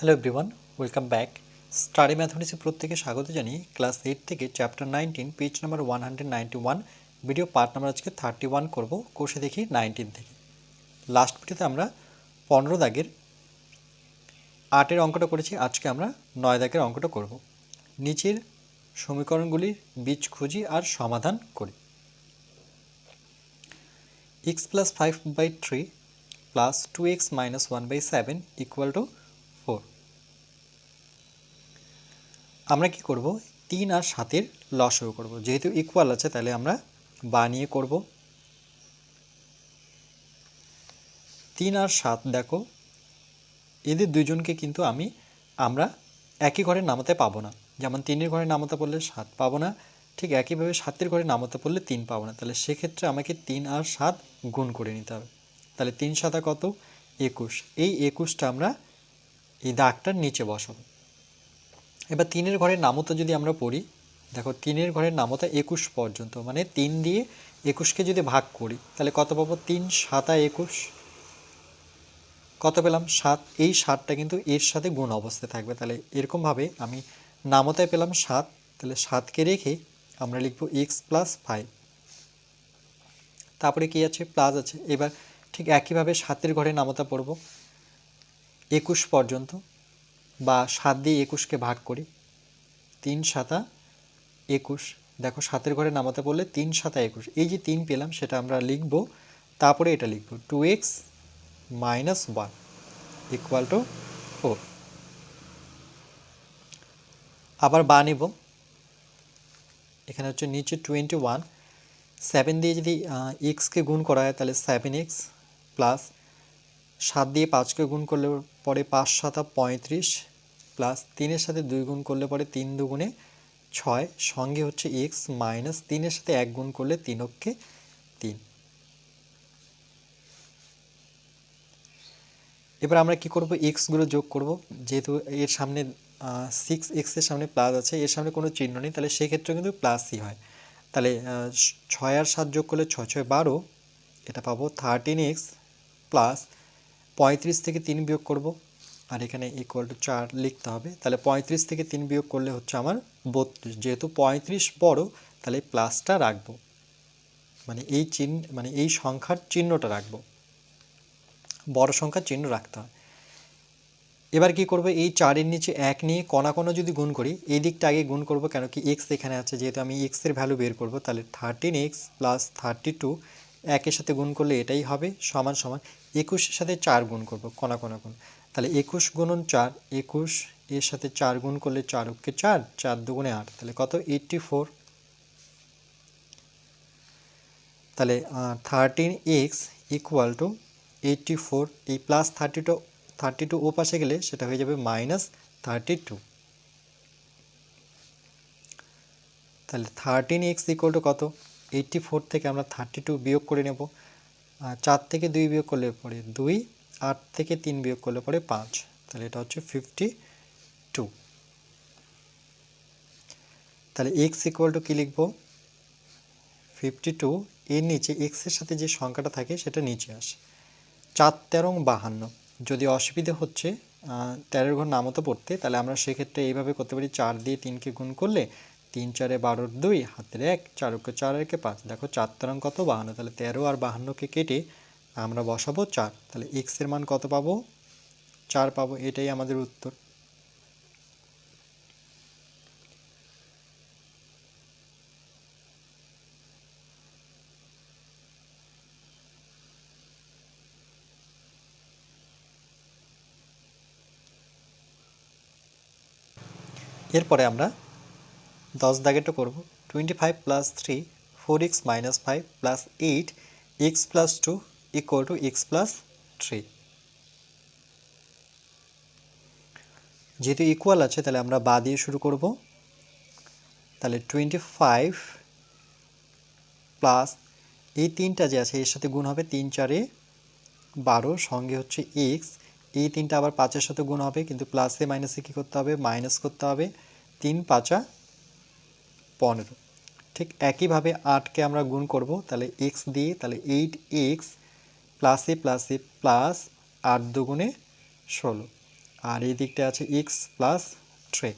Hello everyone welcome back study ম্যাথমেটিক্সে প্রত্যেকে স্বাগত জানিয়ে ক্লাস এইট থেকে chapter nineteen page number one hundred ninety one video part number আজকে thirty one করব কোর্সে দেখি নাইনটিন থেকে। লাস্ট ভিডিওতে আমরা পনেরো দাগের আটের অঙ্কটা করেছি, আজকে আমরা নয় দাগের অঙ্কটা করব। নিচের সমীকরণগুলির বীজ খুঁজি আর সমাধান করি। X plus five by three plus two x minus one by seven equal to four আমরা কি করব? তিন আর সাতের লসও করব। যেহেতু ইকুয়াল আছে, তাহলে আমরা বানিয়ে করব। তিন আর সাত, দেখো, এদের দুজনকে কিন্তু আমি, আমরা একই ঘরে নামাতে পাবো না। যেমন তিনের ঘরে নামাতে পড়লে সাত পাবো না, ঠিক একইভাবে সাতের ঘরে নামাতে পড়লে তিন পাবো না। তাহলে সেক্ষেত্রে আমাকে তিন আর সাত গুণ করে নিতে হবে। তাহলে তিন সাতা কত? একুশ। এই একুশটা আমরা এই দাগটার নিচে বসাবো। এবার তিনের ঘরের নামতা যদি আমরা পড়ি, দেখো তিনের ঘরের নামতা একুশ পর্যন্ত মানে তিন দিয়ে একুশকে যদি ভাগ করি, তাহলে কত পাবো? তিন সাতা একুশ। কত পেলাম? সাত। এই সাতটা কিন্তু এর সাথে গুণ অবস্থায় থাকবে। তাহলে এরকমভাবে আমি নামতায় পেলাম সাত, তাহলে সাতকে রেখে আমরা লিখব এক্স প্লাস ফাইভ। তারপরে কি আছে? প্লাস আছে। এবার ঠিক একইভাবে সাতের ঘরে নামতা পড়ব। একুশ পর্যন্ত। বা সাত দিয়ে একুশকে ভাগ করি। তিন সাতা একুশ। দেখো সাতের ঘরে নামাতে পড়লে তিন সাতা একুশ। এই যে তিন পেলাম, সেটা আমরা লিখব। তারপরে এটা লিখব। Two x minus one equal to four. আবার বা নেব। এখানে হচ্ছে নিচে টোয়েন্টি ওয়ান। সেভেন দিয়ে যদি এক্সকে গুণ করা হয়, তাহলে সেভেন এক্স প্লাস সাত দিয়ে পাঁচকে গুণ করলে পরে পাঁচ সাতা পঁয়ত্রিশ। প্লাস তিনের সাথে দুই গুণ করলে পরে তিন দুগুণে ছয়, সঙ্গে হচ্ছে এক্স মাইনাস তিনের সাথে এক গুণ করলে তিন অক্ষে তিন। এবার আমরা কি করব? এক্সগুলো যোগ করব। যেহেতু এর সামনে সিক্স এক্সের সামনে প্লাস আছে, এর সামনে কোনো চিহ্ন নেই, তাহলে সেক্ষেত্রে কিন্তু প্লাসই হয়। তাহলে ছয় আর সাত যোগ করলে ছয় ছয় বারো, এটা পাবো থার্টিন এক্স প্লাস পঁয়ত্রিশ থেকে তিন বিয়োগ করব। আর এখানে ইকুয়াল টু চার লিখতে হবে, তাহলে পঁয়ত্রিশ থেকে তিন বিয়োগ করলে হচ্ছে আমার বত্রিশ। যেহেতু পঁয়ত্রিশ বড়, তাহলে প্লাসটা রাখব। মানে এই চিহ্ন মানে এই সংখ্যার চিহ্নটা রাখব। বড় সংখ্যার চিহ্ন রাখতে হয়। এবার কি করব? এই চারের নিচে এক নিয়ে কণা কণা যদি গুণ করি, এই দিকটা আগে গুণ করব কেন? কি এক্স এখানে আছে, যেহেতু আমি এক্সের ভ্যালু বের করব, তাহলে thirteen x plus thirty two একের সাথে গুণ করলে এটাই হবে, সমান সমান একুশের সাথে চার গুণ করব কণা কণা। গুণ তাহলে একুশ গুণন চার, একুশ এর সাথে চার গুণ করলে চার অক্ষে চার চার দুগুণে আট। তাহলে কত? Eighty four. তাহলে thirteen x equal to eighty four এই plus thirty two thirty two ও পাশে গেলে সেটা হয়ে যাবে মাইনাস থার্টি টু তাহলে থার্টিন এক্স ইকুয়াল টু কত? এইটটি ফোর থেকে আমরা থার্টি টু বিয়োগ করে নেব। চার থেকে দুই বিয়োগ করলে পরে দুই, আট থেকে তিন বিয়োগ করলে পরে পাঁচ। তাহলে এটা হচ্ছে ফিফটি টু তাহলে এক্স ইকুয়াল টু কী লিখব? ফিফটি টু এর নিচে এক্সের সাথে যে সংখ্যাটা থাকে সেটা নিচে আসে। চার, তেরো, বাহান্ন। যদি অসুবিধে হচ্ছে তেরোর ঘর নামতো পড়তে, তাহলে আমরা সেক্ষেত্রে এইভাবে করতে পারি, চার দিয়ে তিনকে গুণ করলে তিন চারে বারোর দুই, হাতের এক, চারকে চার একে পাঁচ। দেখো চার তেরং কত? বাহান্ন। তাহলে তেরো আর বাহান্নকে কেটে আমরা বসাবো চার। তাহলে এক্সের মান কত পাবো? চার পাবো। এটাই আমাদের উত্তর। এরপরে আমরা দশ দাগেটা করব। Twenty five plus three four x minus five plus eight x plus two equal to x plus three যেহেতু ইকুয়াল আছে, তাহলে আমরা বা দিয়ে শুরু করব। তাহলে টোয়েন্টি ফাইভ প্লাস এই তিনটা যে আছে, এর সাথে গুণ হবে তিন চারে বারো, সঙ্গে হচ্ছে এক্স এই তিনটা আবার পাঁচের সাথে গুণ হবে, কিন্তু প্লাসে মাইনাসে কী করতে হবে? মাইনাস করতে হবে। তিন পাঁচা পনেরো। ঠিক একইভাবে আটকে আমরা গুণ করব, তাহলে এক্স দিয়ে, তাহলে এইট এক্স প্লাসে প্লাসে প্লাস আট দুগুণে ষোলো। আর এই দিকটা আছে এক্স প্লাস থ্রি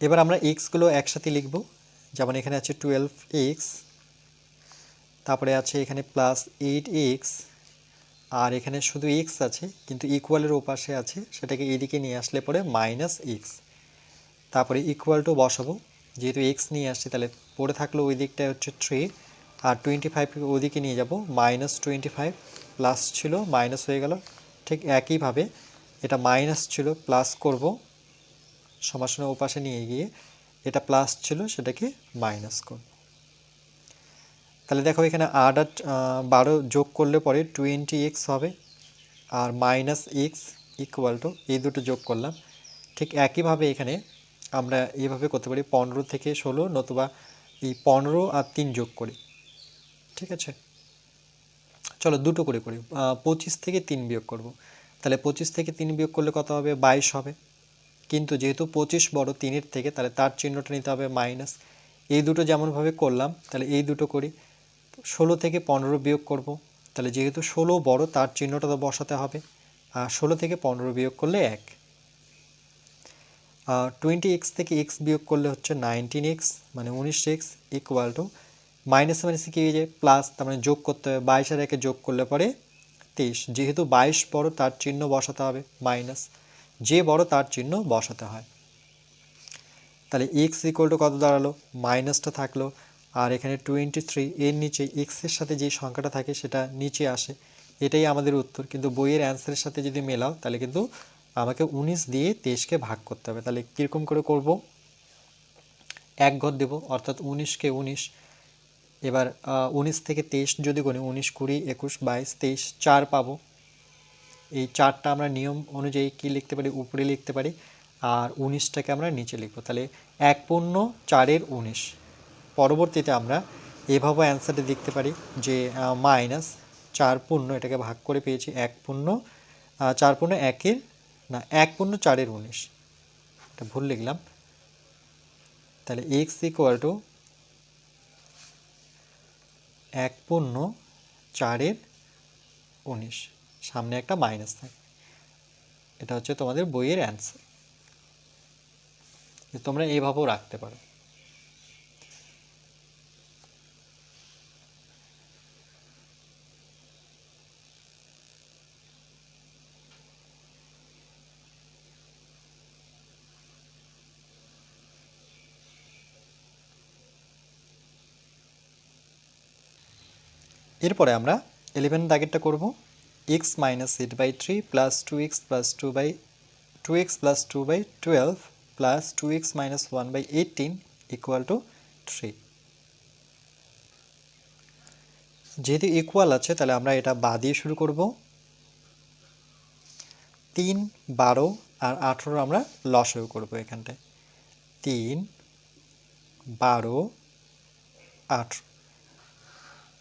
এবার আমরা এক্সগুলো একসাথে লিখব, যেমন এখানে আছে টুয়েলভ এক্স তারপরে আছে এখানে প্লাস এইট এক্স আর এখানে শুধু এক্স আছে, কিন্তু ইকুয়ালের ওপাশে আছে, সেটাকে এদিকে নিয়ে আসলে পরে মাইনাস এক্স তারপরে ইকুয়াল টু বসাবো। যেহেতু এক্স নিয়ে আসছি, তাহলে পড়ে থাকল ওই দিকটায় হচ্ছে থ্রি আর টোয়েন্টি ফাইভকে ওদিকে নিয়ে যাব মাইনাস টোয়েন্টি ফাইভ প্লাস ছিল মাইনাস হয়ে গেল ঠিক একইভাবে। এটা মাইনাস ছিল প্লাস করব। সমাসনের ওপাশে নিয়ে গিয়ে এটা প্লাস ছিল, সেটাকে মাইনাস করব। তাহলে দেখো এখানে আট আট বারো যোগ করলে পরে টোয়েন্টি এক্স হবে। আর মাইনাস এক্স ইকুয়াল টু এই দুটো যোগ করলাম। ঠিক একইভাবে এখানে আমরা এইভাবে করতে পারি পনেরো থেকে ষোলো নতুবা এই পনেরো আর তিন যোগ করি। ঠিক আছে? চলো দুটো করে করি। পঁচিশ থেকে তিন বিয়োগ করব। তাহলে পঁচিশ থেকে তিন বিয়োগ করলে কত হবে? বাইশ হবে। কিন্তু যেহেতু পঁচিশ বড় তিনের থেকে, তাহলে তার চিহ্নটা নিতে হবে মাইনাস। এই দুটো যেমনভাবে করলাম, তাহলে এই দুটো করি। ষোলো থেকে পনেরো বিয়োগ করব। তাহলে যেহেতু ষোলো বড়, তার চিহ্নটা তো বসাতে হবে। আর ষোলো থেকে পনেরো বিয়োগ করলে এক। টোয়েন্টি এক্স থেকে এক্স বিয়োগ করলে হচ্ছে নাইনটিন এক্স মানে উনিশ এক্স ইকুয়াল টু মাইনাস মাইনাসে কী যায়? প্লাস তার মানে যোগ করতে হবে, বাইশ আর একে যোগ করলে পরে তেইশ। যেহেতু বাইশ বড়, তার চিহ্ন বসাতে হবে মাইনাস যে বড়, তার চিহ্ন বসাতে হয়। তাহলে এক্স ইকুয়াল টু কত দাঁড়াল? মাইনাসটা থাকল। আর এখানে টোয়েন্টি থ্রি এর নিচে এক্সের সাথে যে সংখ্যাটা থাকে, সেটা নিচে আসে। এটাই আমাদের উত্তর। কিন্তু বইয়ের অ্যান্সারের সাথে যদি মেলাও, তাহলে কিন্তু আমাকে উনিশ দিয়ে তেইশকে ভাগ করতে হবে। তাহলে কীরকম করে করব? এক ঘর দেব, অর্থাৎ উনিশকে উনিশ। এবার উনিশ থেকে তেইশ যদি করি উনিশ, কুড়ি, একুশ, বাইশ, তেইশ, চার পাবো। এই চারটা আমরা নিয়ম অনুযায়ী কি লিখতে পারি? উপরে লিখতে পারি। আর উনিশটাকে আমরা নিচে লিখব। তাহলে এক পূর্ণ, চারের উনিশ। পরবর্তীতে আমরা এভাবে অ্যান্সারটা দেখতে পারি যে মাইনাস চার পূর্ণ এটাকে ভাগ করে পেয়েছি এক পূর্ণ। চার পূর্ণ একের না, এক পূর্ণ চারের উনিশ। এটা ভুল লিখলাম। তাহলে এক্স ইকুয়াল টু এক পূর্ণ চারের উনিশ। সামনে একটা মাইনাস থাকে। এটা হচ্ছে তোমাদের বইয়ের অ্যান্সার তোমরা এইভাবেও রাখতে পারো। এরপরে আমরা ইলেভেন দাগেরটা করব। X minus eight by three plus two x plus two by two x plus two by twelve plus two x minus one by eighteen equal to three যেহেতু ইকুয়াল আছে, তাহলে আমরা এটা বা দিয়ে শুরু করব। তিন, বারো আর আঠেরো আমরা লসও করব এখানটায়। তিন, বারো, আঠেরো।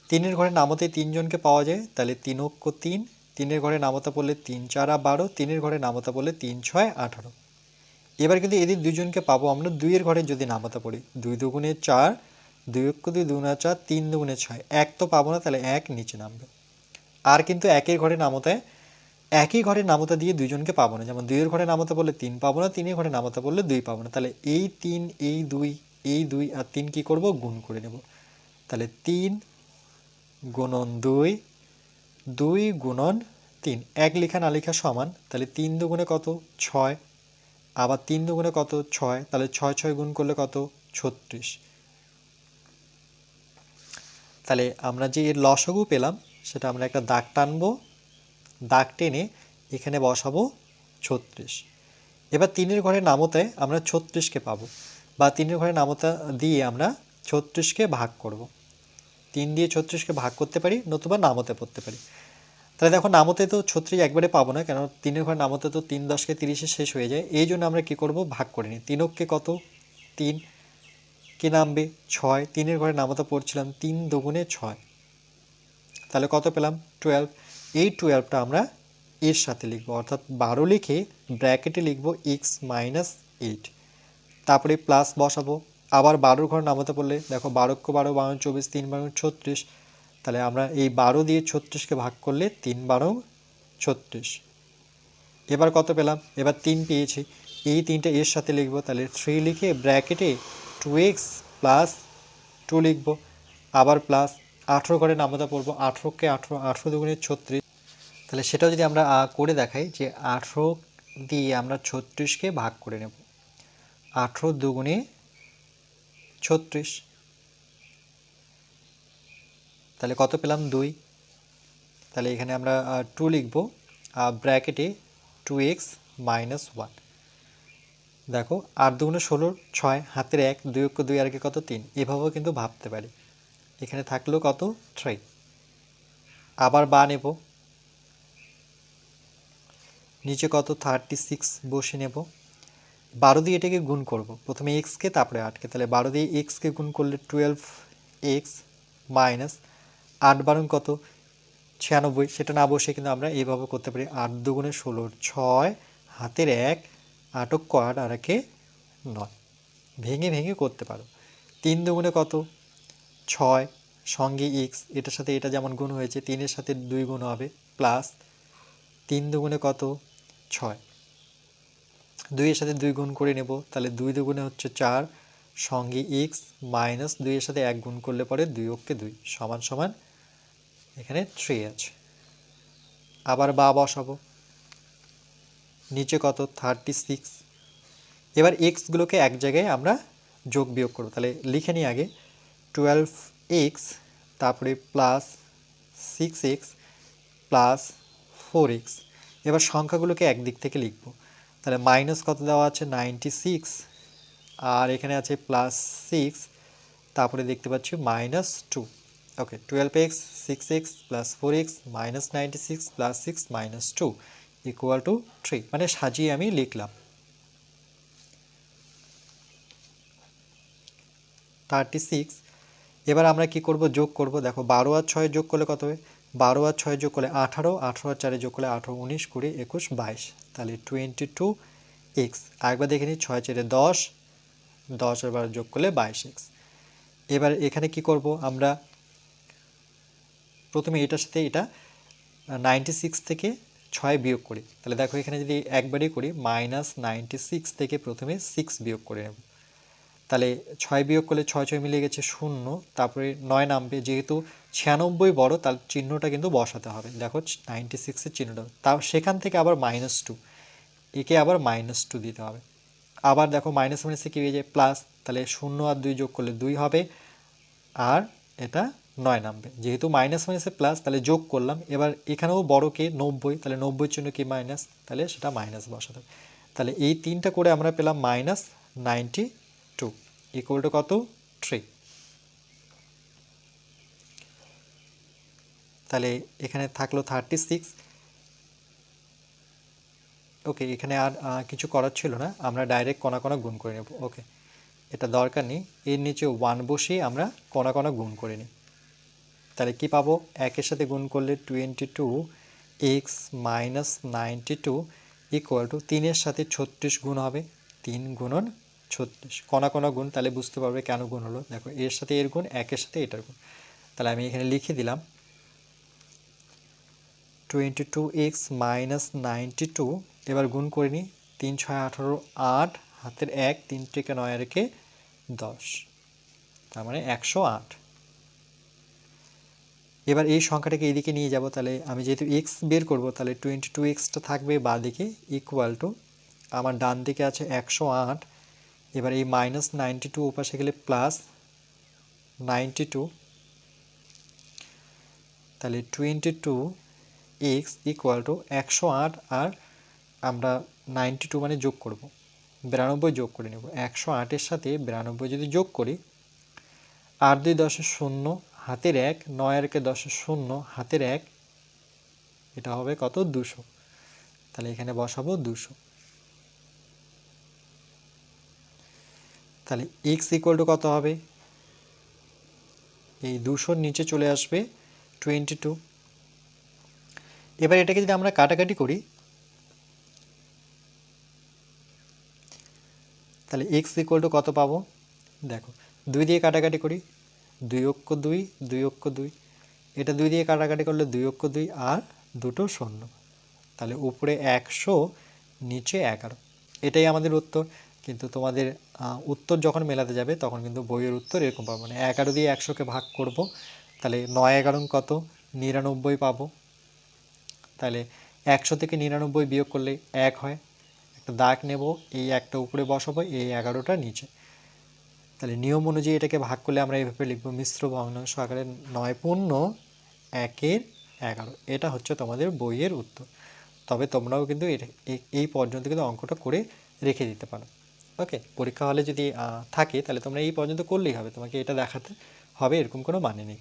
তিনের ঘরে নামতে তিনজনকে পাওয়া যায়, তাহলে তিন অক্ষ তিন, তিনের ঘরে নামতা পড়লে তিন চারা বারো, তিনের ঘরে নামতা পড়লে তিন ছয় আঠারো। এবার কিন্তু এদের দুজনকে পাবো আমরা দুইয়ের ঘরে যদি নামতা পড়ি, দুই দুগুণে চার, দুই অক্ষ দুই দুগুণে চার, তিন দুগুণে ছয়, এক তো পাবো না, তাহলে এক নিচে নামবে। আর কিন্তু একের ঘরে নামতায় একই ঘরে নামতা দিয়ে দুইজনকে পাবো না, যেমন দুইয়ের ঘরে নামতা বললে তিন পাবো না, তিনের ঘরে নামতা বললে দুই পাবো না, তাহলে এই তিন, এই দুই এই দুই আর তিন কি করব? গুণ করে নেব। তাহলে তিন গুণন দুই দুই গুণন তিন। এক লেখা না লেখা সমান, তাহলে তিন দুগুণে কত? ছয়। আবার তিন দুগুণে কত? ছয়। তাহলে ছয় ছয় গুণ করলে কত? ছত্রিশ। তাহলে আমরা যে এর লসগু পেলাম, সেটা আমরা একটা দাগ টানবো, দাগ টেনে এখানে বসাবো ছত্রিশ। এবার তিনের ঘরে নামতায় আমরা ছত্রিশকে পাবো, বা তিনের ঘরে নামতা দিয়ে আমরা ছত্রিশকে ভাগ করব। তিন দিয়ে ছত্রিশকে ভাগ করতে পারি, নতুবা নামতে পড়তে পারি। তাহলে দেখো, নামতে তো ছত্রিশ একবারে পাবো না কেন তিনের ঘরে নামতে তো তিন দশকে তিরিশে শেষ হয়ে যায়। এই জন্য আমরা কী করব? ভাগ করে নিই। তিনককে কত? তিন। কে নামবে? ছয়। তিনের ঘরে নামতে পড়ছিলাম তিন দুগুণে ছয়। তাহলে কত পেলাম? টুয়েলভ। এই টুয়েলভটা আমরা এর সাথে লিখব। অর্থাৎ বারো লিখে ব্র্যাকেটে লিখব এক্স মাইনাস এইট। তারপরে প্লাস বসাবো। আবার বারোর ঘর নামাতে পড়লে, দেখো বারোক্ষ বারো বারো চব্বিশ, তিন বারো ছত্রিশ, তাহলে আমরা এই বারো দিয়ে ছত্রিশকে ভাগ করলে তিন বারো ছত্রিশ। এবার কত পেলাম? এবার তিন পেয়েছি। এই তিনটে এর সাথে লিখব, তাহলে থ্রি লিখে ব্র্যাকেটে টু এক্স প্লাস টু লিখব। আবার প্লাস আঠেরো ঘরে নামতা পড়ব, আঠেরোকে আঠেরো আঠেরো দুগুণে ছত্রিশ। তাহলে সেটাও যদি আমরা করে দেখাই যে আঠেরো দিয়ে আমরা ছত্রিশকে ভাগ করে নেব। আঠেরো দুগুণে ছত্রিশ। তাহলে কত পেলাম? দুই। তাহলে এখানে আমরা টু লিখব। ব্র্যাকেটে টু এক্স মাইনাস ওয়ান দেখো, আট দুগুণে ষোলো, ছয়, হাতের এক, দুই অক্ষ দুই, আর কত? তিন। এভাবেও কিন্তু ভাবতে পারি। এখানে থাকল কত? থ্রি আবার বা নেব। নিচে কত? থার্টি সিক্স বসে নেব। বারো দিয়ে এটাকে গুণ করব। প্রথমে এক্সকে তারপরে আটকে তাহলে বারো দিয়ে এক্সকে গুণ করলে টুয়েলভ এক্স মাইনাস আট বারণ কত? ছিয়ানব্বই। সেটা না বসে কিন্তু আমরা এইভাবে করতে পারি। আট দুগুণে ষোলোর ছয়, হাতের এক আটক আট আর একে নয়। ভেঙে ভেঙে করতে পারো। তিন দুগুণে কত? ছয়। সঙ্গে এক্স এটার সাথে এটা যেমন গুণ হয়েছে, তিনের সাথে দুই গুণ হবে প্লাস তিন দুগুণে কত? ছয়। দুইয়ের সাথে দুই গুণ করে নেব, তাহলে দুই দুগুণে হচ্ছে চার, সঙ্গে এক্স মাইনাস দুইয়ের সাথে এক গুণ করলে পরে দুই অক্ষে দুই, সমান সমান এখানে থ্রি আছে। আবার বা বসাবো। নিচে কত? থার্টি সিক্স এবার এক্সগুলোকে এক জায়গায় আমরা যোগ বিয়োগ করব। তাহলে লিখে নিই আগে। টুয়েলভ এক্স তারপরে plus six x plus four x এবার সংখ্যাগুলোকে একদিক থেকে লিখব। তাহলে মাইনাস কত দেওয়া আছে? নাইনটি সিক্স আর এখানে আছে প্লাস সিক্স তারপরে দেখতে পাচ্ছি minus two okay twelve x six x plus four x minus ninety six plus six minus two equal to three মানে সাজিয়ে আমি লিখলাম। থার্টি সিক্স এবার আমরা কি করব? যোগ করব। দেখো, বারো আর ছয় যোগ করলে কত হবে? বারো আর ছয় যোগ করলে আঠারো আঠারো আর চারে যোগ করলে আঠারো, উনিশ, কুড়ি, একুশ, বাইশ। তাহলে টোয়েন্টি টু এক্স আরেকবার দেখে নিই, ছয় চারে দশ দশ আর বারো যোগ করলে বাইশ এক্স এবার এখানে কি করব আমরা? প্রথমে এটার সাথে এটা নাইনটি সিক্স থেকে ছয় বিয়োগ করি। তাহলে দেখো এখানে যদি একবারই করি মাইনাস নাইনটি সিক্স থেকে প্রথমে সিক্স বিয়োগ করে নেব। তাহলে ছয় বিয়োগ করলে ছয় ছয় মিলে গেছে শূন্য, তারপরে নয় নামবে, যেহেতু ছিয়ানব্বই বড়, তার চিহ্নটা কিন্তু বসাতে হবে। দেখো নাইনটি সিক্সের চিহ্নটা। তা সেখান থেকে আবার মাইনাস টু একে আবার মাইনাস টু দিতে হবে। আবার দেখো মাইনাস মাইনাসে কী হয়ে যায়? প্লাস তাহলে শূন্য আর দুই যোগ করলে দুই হবে। আর এটা নয় নামবে। যেহেতু মাইনাস মাইনাসে প্লাস তাহলে যোগ করলাম। এবার এখানেও বড়কে নব্বই। তাহলে নব্বইয়ের জন্য কি মাইনাস তাহলে সেটা মাইনাস বসাতে হবে। তাহলে এই তিনটা করে আমরা পেলাম minus ninety two equal to কত? থ্রি তাহলে এখানে থাকল থার্টি সিক্স ওকে এখানে আর কিছু করার ছিল না। আমরা ডাইরেক্ট কণা কণা গুণ করে নেব। ওকে এটা দরকার নেই। এর নিচে ওয়ান বসিয়ে আমরা কণা কণা গুণ করে নিই। তাহলে কি পাবো? একের সাথে গুণ করলে twenty two x minus ninety two equal to তিনের সাথে ছত্রিশ গুণ হবে। তিন গুণন ছত্রিশ। কণা কণা গুণ, তাহলে বুঝতে পারবে কেন গুণ হলো? দেখো, এর সাথে এর গুণ একের সাথে এটার গুণ। তাহলে আমি এখানে লিখে দিলাম। Twenty two x minus ninety two, এবার গুণ করে নিই তিন ছয় আঠারো আট, হাতের এক, তিন থেকে নয় রেখে দশ। তার মানে একশো আট। এবার এই সংখ্যাটাকে এদিকে নিয়ে যাব, তাহলে আমি যেহেতু এক্স বের করব, তাহলে টোয়েন্টি টু এক্সটা থাকবে বা দিকে ইকুয়াল টু আমার ডান দিকে আছে একশো আট, এবার এই মাইনাস নাইনটি টু ওপাশে গেলে প্লাস নাইনটি টু। তাহলে twenty two x equal to একশো আট আর আমরা নাইনটি টু মানে যোগ করব। বিরানব্বই যোগ করে নেব। একশো আটের সাথে বিরানব্বই যদি যোগ করি, আট দুই দশে শূন্য, হাতের এক, নয় একে দশে শূন্য, হাতের এক, এটা হবে কত? দুশো। তাহলে এখানে বসাবো দুশো। তাহলে এক্স ইকুয়াল টু কত হবে? এই দুশোর নিচে চলে আসবে টোয়েন্টি টু এবার এটাকে যদি আমরা কাটাকাটি করি, তাহলে এক্স ইকুয়াল টু কত পাবো? দেখো, দুই দিয়ে কাটাকাটি করি, দুই অক্ষ দুই দুই অক্ষ দুই। এটা দুই দিয়ে কাটাকাটি করলে দুই অক্ষ দুই আর দুটো শূন্য। তাহলে উপরে একশো, নিচে এগারো। এটাই আমাদের উত্তর। কিন্তু তোমাদের উত্তর যখন মেলাতে যাবে, তখন কিন্তু বইয়ের উত্তর এরকম পাবো। মানে এগারো দিয়ে একশোকে ভাগ করব, তাহলে নয় এগারো কত? নিরানব্বই পাবো। তাহলে একশো থেকে নিরানব্বই বিয়োগ করলে এক হয়। একটা দাগ নেব, এই একটা উপরে বসাবো, এই এগারোটা নিচে। তাহলে নিয়ম অনুযায়ী এটাকে ভাগ করলে আমরা এইভাবে লিখব মিশ্র ভগ্নাংশ আকারে নয় পূর্ণ একের এগারো। এটা হচ্ছে তোমাদের বইয়ের উত্তর। তবে তোমরাও কিন্তু এই পর্যন্ত কিন্তু অঙ্কটা করে রেখে দিতে পারো। ওকে, পরীক্ষা হলে যদি থাকে তাহলে তোমরা এই পর্যন্ত করলেই হবে। তোমাকে এটা দেখাতে হবে, এরকম কোনো মানে নেই।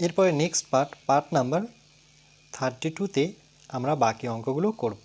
এরপরে next part part number thirty টুতে আমরা বাকি অঙ্কগুলো করব।